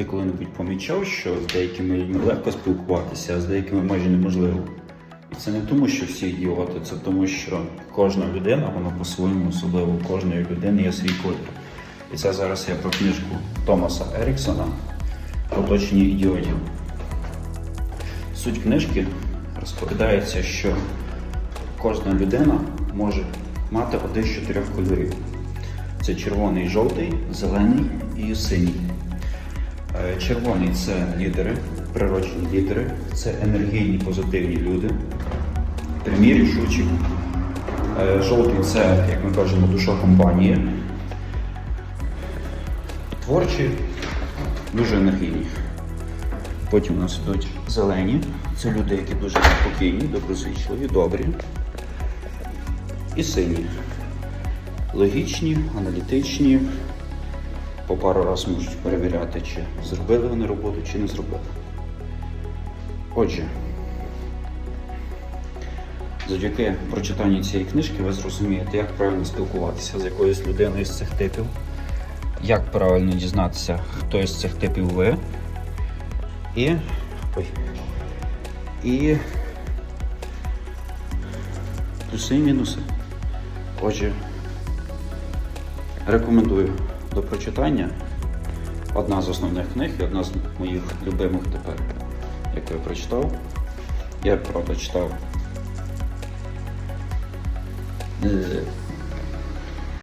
Ти коли-небудь помічав, що з деякими людьми легко спілкуватися, а з деякими майже неможливо. І це не тому, що всі ідіоти, це тому, що кожна людина, вона по-своєму особливо, у кожної людини є свій колір. І це зараз я про книжку Томаса Еріксона Оточені ідіотів. Суть книжки розповідається, що кожна людина може мати один з чотирьох кольорів. Це червоний, жовтий, зелений і синій. Е, Червоний це лідери, природжені лідери, це енергійні позитивні люди, прямі рішучі. Е, Жовтий це, як ми кажемо, душа компанії. Творчі, дуже енергійні. Потім у нас йдуть зелені. Це люди, які дуже спокійні, доброзичливі, добрі. І сині. Логічні, аналітичні. По пару раз можуть перевіряти, чи зробили вони роботу, чи не зробили. Отже, завдяки прочитанню цієї книжки ви зрозумієте, як правильно спілкуватися з якоюсь людиною з цих типів, як правильно дізнатися, хто із цих типів ви. І. Ой. І. Плюси і мінуси. Отже, рекомендую до прочитання. Одна з основних книг і одна з моїх любимих тепер, яку я прочитав. Я, правда, читав е,